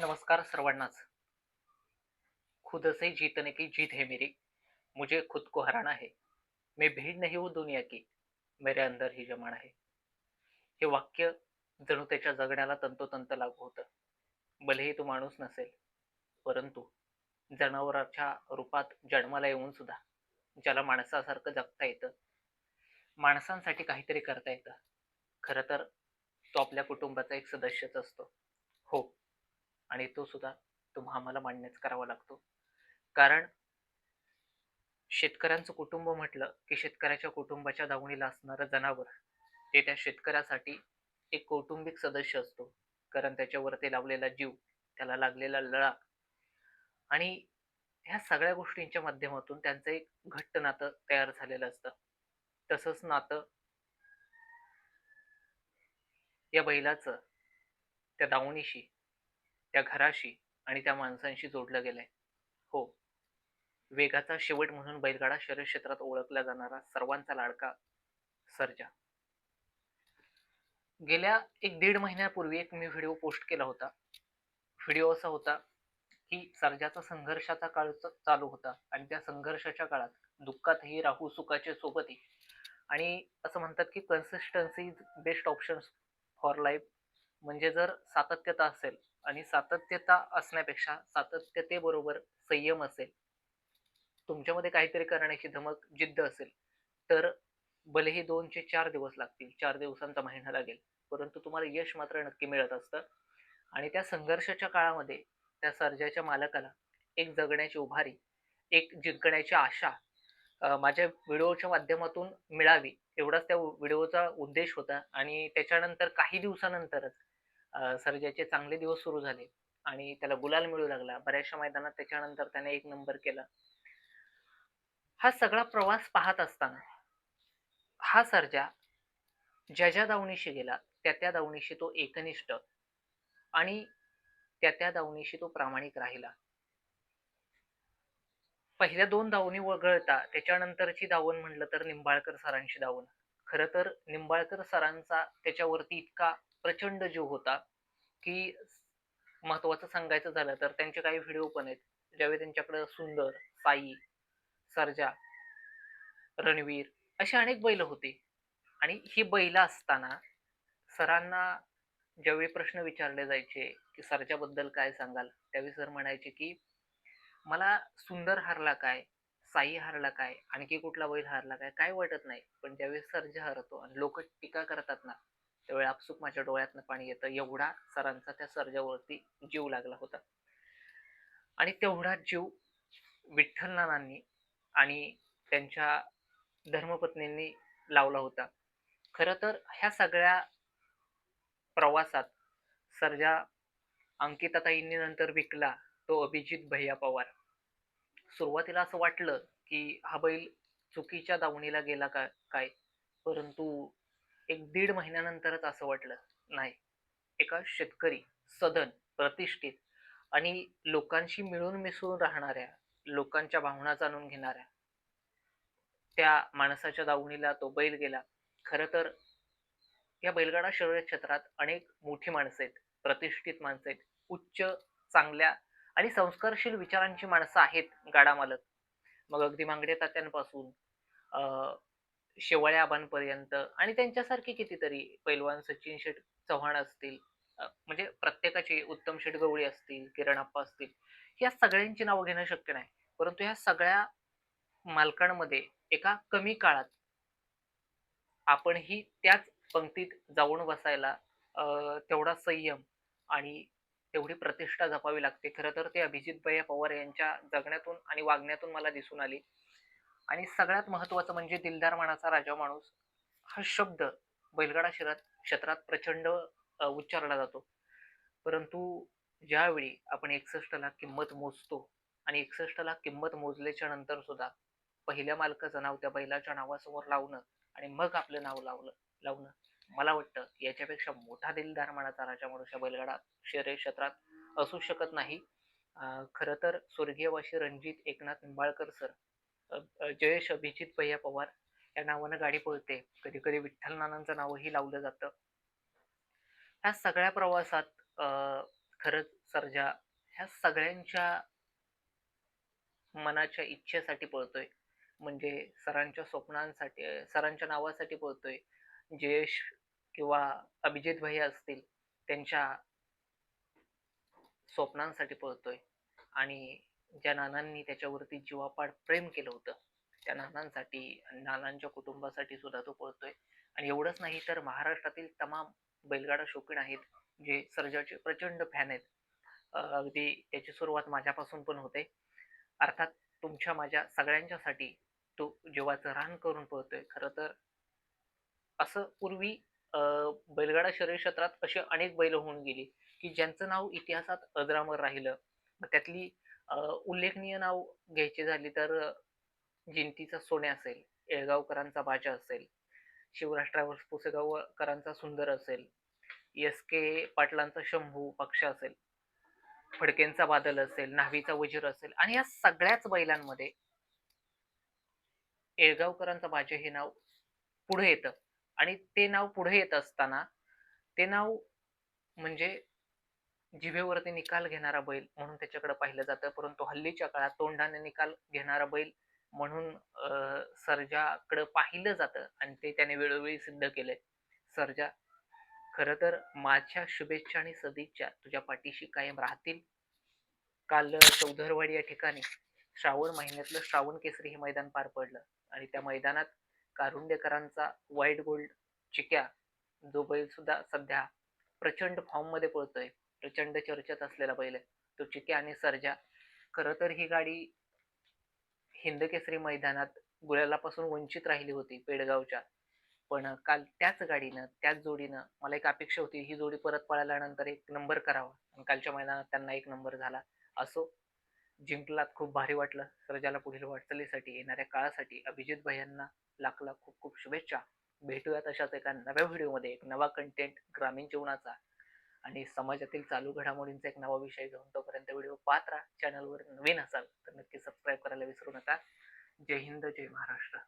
नमस्कार सर्वांनाच. खुद से जीतने की जीत है मेरी. मुझे खुद को हराना है. मैं भीड़ नहीं हूं दुनिया की. मेरे अंदर ही जमाण है. हे वाक्य जणू त्याच्या जगण्याला तंतोतंत लागू होतं. भलेही तो माणूस नसेल परंतु जनावराच्या रूपात जन्माला येऊन सुद्धा ज्याला माणसासारखं जगता येतं माणसांसाठी काहीतरी करता येतं. खरं तर तो आपल्या कुटुंबाचा एक सदस्यच असतो. हो आणि तो सुद्धा तुम्हा आम्हाला मान्यच करावा लागतो. कारण शेतकऱ्यांचं कुटुंब म्हटलं की शेतकऱ्याच्या कुटुंबाच्या दावणीला असणारं जनावर ते त्या शेतकऱ्यासाठी एक कौटुंबिक सदस्य असतो. कारण त्याच्यावरती लावलेला जीव त्याला लागलेला लळा आणि ह्या सगळ्या गोष्टींच्या माध्यमातून त्यांचं एक घट्ट नातं तयार झालेलं असतं. तसंच नातं या बैलाचं त्या दावणीशी त्या घराशी आणि त्या माणसांशी जोडलं गेलंय. हो. वेगाचा शेवट म्हणून बैलगाडा शर्यत क्षेत्रात ओळखला जाणारा सर्वांचा लाडका सर्जा. गेल्या एक दीड महिन्यापूर्वी एक मी व्हिडिओ पोस्ट केला होता. व्हिडिओ असा होता की सर्जाचा संघर्षाचा काळ चालू होता आणि त्या संघर्षाच्या काळात दुःखातही राहू सुखाचे सोबतही आणि असं म्हणतात की consistency is best option for life म्हणजे जर सातत्यता असेल आणि सातत्यता असण्यापेक्षा सातत्यतेबरोबर संयम असेल तुमच्यामध्ये काहीतरी करण्याची धमक जिद्द असेल तर भलेही दोनचे चार दिवस लागतील चार दिवसांचा महिना लागेल परंतु तुम्हाला यश मात्र नक्की मिळत असतं. आणि त्या संघर्षाच्या काळामध्ये त्या सर्जाच्या मालकाला एक जगण्याची उभारी एक जिंकण्याची आशा माझ्या व्हिडिओच्या माध्यमातून मिळावी एवढाच त्या व्हिडिओचा उद्देश होता. आणि त्याच्यानंतर काही दिवसानंतरच सर्जाचे चांगले दिवस सुरू झाले आणि त्याला गुलाल मिळू लागला. बऱ्याचशा मैदानात त्याच्यानंतर त्याने एक नंबर केला. हा सगळा प्रवास पाहत असताना हा सर्जा ज्या ज्या दावणीशी गेला त्या त्या दावणीशी तो एकनिष्ठ आणि त्या त्या दावणीशी तो प्रामाणिक राहिला. पहिल्या दोन दावणी वगळता त्याच्यानंतरची दावण म्हणलं तर निंबाळकर सरांची दावण. खरं तर निंबाळकर सरांचा त्याच्यावरती इतका प्रचंड जीव होता की महत्वाचं सांगायचं झालं तर त्यांचे काही व्हिडिओ पण आहेत ज्यावेळी त्यांच्याकडे सुंदर साई सर्जा रणवीर अशी अनेक बैल होती. आणि ही बैल असताना सरांना ज्यावेळी प्रश्न विचारले जायचे की सर्जाबद्दल काय सांगाल? त्यावेळी सर म्हणायचे की मला सुंदर हारला काय? साई हारला काय? आणखी कुठला बैल हारला काय? काय वाटत नाही. पण ज्यावेळी सर्जा हरतो आणि लोक टीका करतात ना त्यावेळी आपसुक माझ्या डोळ्यातनं पाणी येतं. एवढा सरांचा त्या सर्जावरती जीव लागला होता. आणि तेवढा जीव विठ्ठल नानांनी आणि त्यांच्या धर्मपत्नींनी लावला होता. खरं तर ह्या सगळ्या प्रवासात सर्जा अंकिताताईंनी नंतर विकला तो अभिजित भैया पवार. सुरुवातीला असं वाटलं की हा बैल चुकीच्या दावणीला गेला का काय? परंतु एक दीड महिन्यानंतरच असं वाटलं नाही. एका शेतकरी सदन प्रतिष्ठित आणि लोकांशी मिळून मिसळून राहणाऱ्या लोकांच्या भावना जाणून घेणाऱ्या त्या माणसाच्या दावणीला तो बैल गेला. खरं तर या बैलगाडा शर्यत क्षेत्रात अनेक मोठी माणसं आहेत प्रतिष्ठित माणसं आहेत उच्च चांगल्या आणि संस्कारशील विचारांची माणसं आहेत गाडा मालक. मग अगदी मांगडे तात्यांपासून शेवाळ्या आबांपर्यंत आणि त्यांच्यासारखे कितीतरी पैलवान सचिन शेठ चव्हाण असतील म्हणजे प्रत्येकाची उत्तम शेठ गवळी असतील किरण आप्पा असतील या सगळ्यांची नावं घेणं शक्य नाही. परंतु ह्या सगळ्या मालकांमध्ये एका कमी काळात आपण ही त्याच पंक्तीत जाऊन बसायला अं, तेवढा संयम आणि तेवढी प्रतिष्ठा जपावी लागते. खरं तर ते अभिजित भैया पवार यांच्या जगण्यातून आणि वागण्यातून मला दिसून आली. आणि सगळ्यात महत्त्वाचं म्हणजे दिलदार मानाचा राजा माणूस हा शब्द बैलगाडा शहरात क्षेत्रात प्रचंड उच्चारला जातो. परंतु ज्यावेळी आपण एकसष्ट लाख किंमत मोजतो आणि एकसष्ट लाख किंमत मोजल्याच्या नंतर सुद्धा पहिल्या मालकाचं नाव त्या बैलाच्या नावासमोर लावणं आणि मग आपलं नाव लावलं लावणं मला वाटतं याच्यापेक्षा मोठा दिलदार मानाचा राजा माणूस या बैलगाडा शर्यत क्षेत्रात असू शकत नाही. खरं तर स्वर्गीय वाशी रणजित एकनाथ निंबाळकर सर जयेश अभिजित भैया पवार या नावानं गाडी पळते. कधी कधी विठ्ठल नानांचं नावही लावलं जातं. ह्या सगळ्या प्रवासात खरंच सर्जा ह्या सगळ्यांच्या मनाच्या इच्छेसाठी पळतोय. म्हणजे सरांच्या स्वप्नांसाठी सरांच्या नावासाठी पळतोय. जयेश किंवा अभिजित भैया असतील त्यांच्या स्वप्नांसाठी पळतोय. आणि ज्या नानांनी त्याच्यावरती जीवापाड प्रेम केलं होतं त्या नानांसाठी नानांच्या कुटुंबासाठी सुद्धा तो पळतोय. आणि एवढंच नाही तर महाराष्ट्रातील तमाम बैलगाडा शौकीन आहेत जे सर्जाचे प्रचंड फॅन आहेत. अगदी त्याची सुरुवात माझ्यापासून पण होते. अर्थात तुमच्या माझ्या सगळ्यांच्यासाठी तो जीवाचं रान करून पळतोय. खरं तर असं पूर्वी बैलगाडा शरीर क्षेत्रात असे अनेक बैल होऊन गेली की ज्यांचं नाव इतिहासात अजरामर राहिलं. मग त्यातली उल्लेखनीय नाव घ्यायची झाली तर जिंतीचा सोन्या असेल येळगावकरांचा बाजा असेल शिवराज ट्रॅव्हल्स पुसेगावकरांचा सुंदर असेल एस के पाटलांचा शंभू पक्ष असेल फडकेंचा बादल असेल न्हावीचा वजीर असेल आणि या सगळ्याच बैलांमध्ये येळगावकरांचा बाजा हे नाव पुढे येतं. आणि ते नाव पुढे येत असताना ते नाव म्हणजे जिभेवरती निकाल घेणारा बैल म्हणून त्याच्याकडे पाहिलं जातं. परंतु हल्लीच्या काळात तोंडाने निकाल घेणारा बैल म्हणून अं, सर्जाकडे पाहिलं जातं आणि ते त्याने वेळोवेळी सिद्ध केलंय. सर्जा खरं तर माझ्या शुभेच्छा आणि सदिच्छा तुझ्या पाठीशी कायम राहतील. काल चौधरवाडी या ठिकाणी श्रावण महिन्यातलं श्रावण केसरी हे मैदान पार पडलं आणि त्या मैदानात कारुंडेकरांचा व्हाईट गोल्ड चिक्या जो बैल सुद्धा सध्या प्रचंड फॉर्ममध्ये पळतोय. प्रचंड चर्चेत असलेला बैल आहे तो आणि सर्जा. खरं तर ही गाडी हिंदकेसरी मैदानात गुलालापासून वंचित राहिली होती पेडगावच्या. पण काल त्याच गाडीनं त्याच जोडीनं मला एक अपेक्षा होती ही जोडी परत पळाल्यानंतर एक नंबर करावा. आणि कालच्या मैदानात त्यांना एक नंबर झाला. असो जिंकलात खूप भारी वाटलं. सर्जाला पुढील वाटचालीसाठी येणाऱ्या काळासाठी अभिजित भैयांना लाख लाख खूप खूप शुभेच्छा. भेटूयात अशाच एका नव्या व्हिडिओमध्ये. एक नवा कंटेंट ग्रामीण जीवनाचा. आणि समाजातील चालू घडामोडींचा एक नवा विषय घेऊन तोपर्यंत व्हिडिओ पाहत राहा. चॅनलवर नवीन असाल तर नक्की सबस्क्राईब करायला विसरू नका. जय हिंद जय महाराष्ट्र.